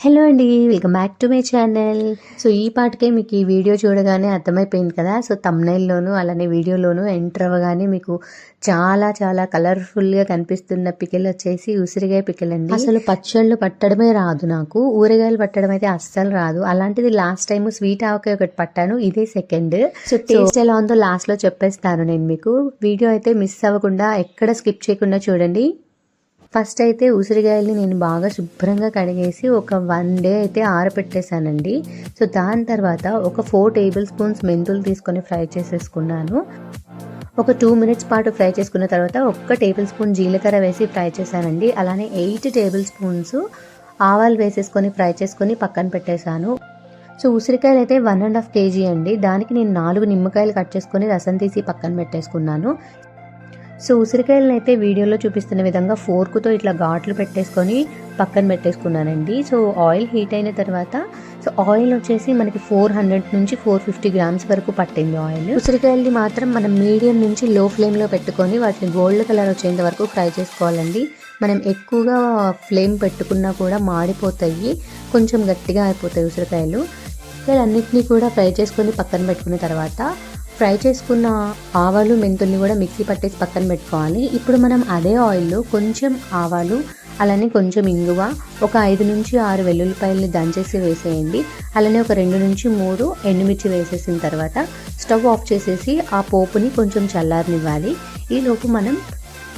Hello అండి welcome back to my channel. So ఈ పాటకే మీకు ఈ వీడియో చూడగానే అర్థమైపోయింది కదా. సో తమ్నైల్లోను అలానే వీడియోలోను ఎంటర్ అవ్వగానే మీకు చాలా చాలా కలర్ఫుల్గా కనిపిస్తున్న పికిల్ వచ్చేసి ఉసిరికాయ పికిల్ అండి. అసలు పచ్చళ్ళు పట్టడమే రాదు నాకు. ఊరగాయలు పట్టడం అయితే అస్సలు రాదు. అలాంటిది లాస్ట్ టైం స్వీట్ ఆవకాయ ఒకటి పట్టాను ఇదే సెకండ్ సో టేస్ట్ ఎలా ఉందో లాస్ట్లో చెప్పేస్తాను నేను మీకు. వీడియో అయితే మిస్ అవ్వకుండా ఎక్కడ స్కిప్ చేయకుండా చూడండి. ఫస్ట్ అయితే ఉసిరికాయల్ని నేను బాగా శుభ్రంగా కడిగేసి ఒక వన్ డే అయితే ఆరబెట్టేశానండి సో దాని తర్వాత ఒక ఫోర్ టేబుల్ స్పూన్స్ మెంతులు తీసుకొని ఫ్రై చేసేసుకున్నాను. ఒక టూ మినిట్స్ పాటు ఫ్రై చేసుకున్న తర్వాత ఒక్క టేబుల్ స్పూన్ జీలకర్ర వేసి ఫ్రై చేశానండి. అలానే ఎయిట్ టేబుల్ స్పూన్స్ ఆవాలు వేసేసుకొని ఫ్రై చేసుకొని పక్కన పెట్టేశాను. సో ఉసిరికాయలు అయితే వన్ అండ్ హాఫ్ కేజీ అండి. దానికి నేను నాలుగు నిమ్మకాయలు కట్ చేసుకొని రసం తీసి పక్కన పెట్టేసుకున్నాను. సో ఉసిరికాయలను అయితే వీడియోలో చూపిస్తున్న విధంగా ఫోర్కుతో ఇట్లా ఘాట్లు పెట్టేసుకొని పక్కన పెట్టేసుకున్నానండి. సో ఆయిల్ హీట్ అయిన తర్వాత సో ఆయిల్ వచ్చేసి మనకి ఫోర్ హండ్రెడ్ నుంచి ఫోర్ ఫిఫ్టీ గ్రామ్స్ వరకు పట్టింది ఆయిల్. ఉసిరికాయల్ని మాత్రం మనం మీడియం నుంచి లో ఫ్లేమ్లో పెట్టుకొని వాటిని గోల్డ్ కలర్ వచ్చేంత వరకు ఫ్రై చేసుకోవాలండి. మనం ఎక్కువగా ఫ్లేమ్ పెట్టుకున్నా కూడా మాడిపోతాయి కొంచెం గట్టిగా అయిపోతాయి ఉసిరికాయలు. వీళ్ళన్నిటినీ కూడా ఫ్రై చేసుకొని పక్కన పెట్టుకున్న తర్వాత ఫ్రై చేసుకున్న ఆవాలు మెంతుల్ని కూడా మిక్సీ పట్టేసి పక్కన పెట్టుకోవాలి. ఇప్పుడు మనం అదే ఆయిల్లో కొంచెం ఆవాలు అలానే కొంచెం ఇంగువ ఒక ఐదు నుంచి ఆరు వెల్లుల్లిపాయల్ని దంచేసి వేసేయండి. అలానే ఒక రెండు నుంచి మూడు ఎండుమిర్చి వేసేసిన తర్వాత స్టవ్ ఆఫ్ చేసేసి ఆ పోపుని కొంచెం చల్లారనివ్వాలి. ఈలోపు మనం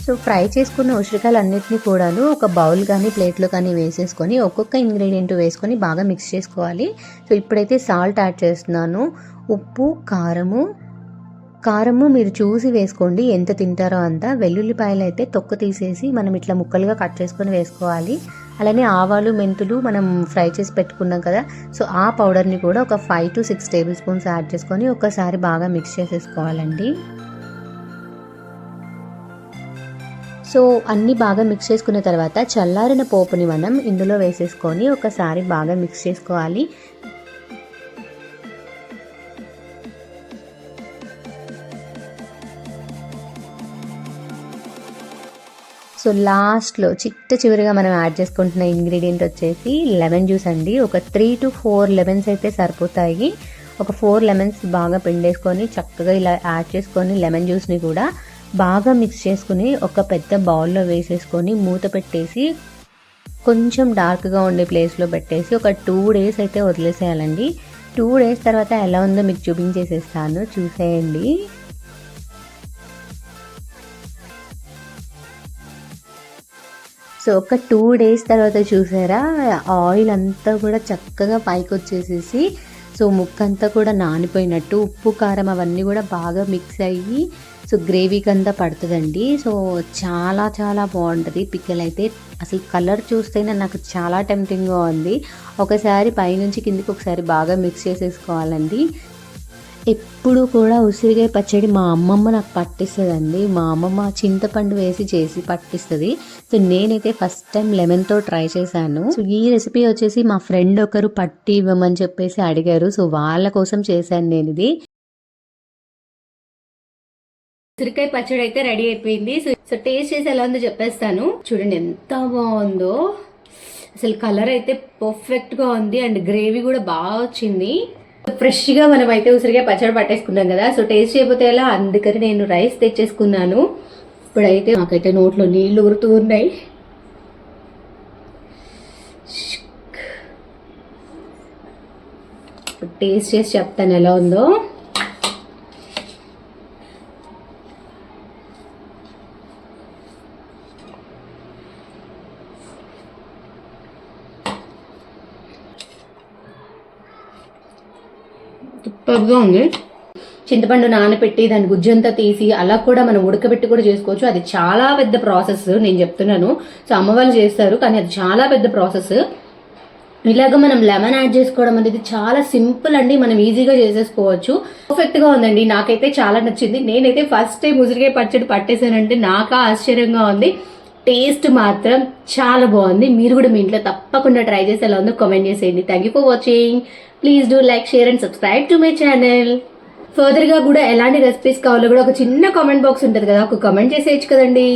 సో ఫ్రై చేసుకున్న ఉసిరికాయలు అన్నిటిని కూడాను ఒక బౌల్ కానీ ప్లేట్లో కానీ వేసేసుకొని ఒక్కొక్క ఇంగ్రీడియంట్ వేసుకొని బాగా మిక్స్ చేసుకోవాలి. సో ఇప్పుడైతే సాల్ట్ యాడ్ చేస్తున్నాను. ఉప్పు కారము కారము మీరు చూసి వేసుకోండి. ఎంత తింటారో అంత. వెల్లుల్లిపాయలు అయితే తొక్క తీసేసి మనం ఇట్లా ముక్కలుగా కట్ చేసుకొని వేసుకోవాలి. అలానే ఆవాలు మెంతులు మనం ఫ్రై చేసి పెట్టుకున్నాం కదా. సో ఆ పౌడర్ని కూడా ఒక five to six tablespoons add చేసుకొని ఒకసారి బాగా మిక్స్ చేసేసుకోవాలండి. సో అన్నీ బాగా మిక్స్ చేసుకున్న తర్వాత చల్లారిన పోపుని మనం ఇందులో వేసేసుకొని ఒకసారి బాగా మిక్స్ చేసుకోవాలి. సో లాస్ట్లో చిట్ట చివరిగా మనం యాడ్ చేసుకుంటున్న ఇంగ్రీడియంట్ వచ్చేసి లెమన్ జ్యూస్ అండి. ఒక త్రీ టు ఫోర్ లెమన్స్ అయితే సరిపోతాయి. ఒక ఫోర్ లెమన్స్ బాగా పిండేసుకొని చక్కగా ఇలా యాడ్ చేసుకొని లెమన్ జ్యూస్ని కూడా బాగా మిక్స్ చేసుకుని ఒక పెద్ద బౌల్లో వేసేసుకొని మూత పెట్టేసి కొంచెం డార్క్గా ఉండే ప్లేస్లో పెట్టేసి ఒక టూ డేస్ అయితే వదిలేసేయాలండి. టూ డేస్ తర్వాత ఎలా ఉందో మీకు చూపించేసేస్తాను. చూసేయండి. సో ఒక టూ డేస్ తర్వాత చూసారా ఆయిల్ అంతా కూడా చక్కగా పైకి వచ్చేసేసి సో ముక్కంతా కూడా నానిపోయినట్టు ఉప్పు కారం అవన్నీ కూడా బాగా మిక్స్ అయ్యి సో గ్రేవీకి అంతా పడుతుందండి. సో చాలా చాలా బాగుంటుంది. పిక్కలు అయితే అసలు కలర్ చూస్తేనే నాకు చాలా టెంప్టింగ్గా ఉంది. ఒకసారి పైనుంచి కిందికి ఒకసారి బాగా మిక్స్ చేసేసుకోవాలండి. ఎప్పుడు కూడా ఉసిరికాయ పచ్చడి మా అమ్మమ్మ నాకు పట్టిస్తుందండి. మా అమ్మమ్మ చింతపండు వేసి చేసి పట్టిస్తుంది. సో నేనైతే ఫస్ట్ టైం లెమన్తో ట్రై చేశాను. సో ఈ రెసిపీ వచ్చేసి మా ఫ్రెండ్ ఒకరు పట్టి ఇవ్వమని చెప్పేసి అడిగారు. సో వాళ్ళ కోసం చేశాను నేను ఇది. ఉసిరికాయ పచ్చడి అయితే రెడీ అయిపోయింది. సో సో టేస్ట్ చేసి ఎలా ఉందో చెప్పేస్తాను. చూడండి ఎంత బాగుందో. అసలు కలర్ అయితే పర్ఫెక్ట్గా ఉంది. అండ్ గ్రేవీ కూడా బాగా వచ్చింది. ఫ్రెష్గా మనం అయితే ఉసిరిగా పచ్చడి పట్టేసుకున్నాం కదా సో టేస్ట్ అయిపోతే ఎలా? అందుకని నేను రైస్ తెచ్చేసుకున్నాను. ఇప్పుడైతే నాకైతే నోట్లో నీళ్ళు ఉరుతూ ఉన్నాయి. టేస్ట్ చేసి చెప్తాను ఎలా ఉందో. సూపర్గా ఉంది. చింతపండు నానబెట్టి దాని గుజ్జంతా తీసి అలా కూడా మనం ఉడకబెట్టి కూడా చేసుకోవచ్చు. అది చాలా పెద్ద ప్రాసెస్ నేను చెప్తున్నాను. సో అమ్మవాళ్ళు చేస్తారు కానీ అది చాలా పెద్ద ప్రాసెస్. ఇలాగ మనం లెమన్ యాడ్ చేసుకోవడం అనేది చాలా సింపుల్ అండి. మనం ఈజీగా చేసేసుకోవచ్చు. పర్ఫెక్ట్గా ఉందండి. నాకైతే చాలా నచ్చింది. నేనైతే ఫస్ట్ టైం ఉసిరికాయ పచ్చడి పట్టేశానంటే నాకు ఆశ్చర్యంగా ఉంది. టేస్ట్ మాత్రం చాలా బాగుంది. మీరు కూడా మీ ఇంట్లో తప్పకుండా ట్రై చేసి ఎలా ఉందో కామెంట్ చేసేయండి. Thank you for watching please do like share and subscribe to my channel ఫర్దర్గా కూడా ఎలాంటి రెసిపీస్ కావాలో కూడా ఒక చిన్న కామెంట్ బాక్స్ ఉంటుంది కదా ఒక కామెంట్ చేసేయచ్చు కదండి.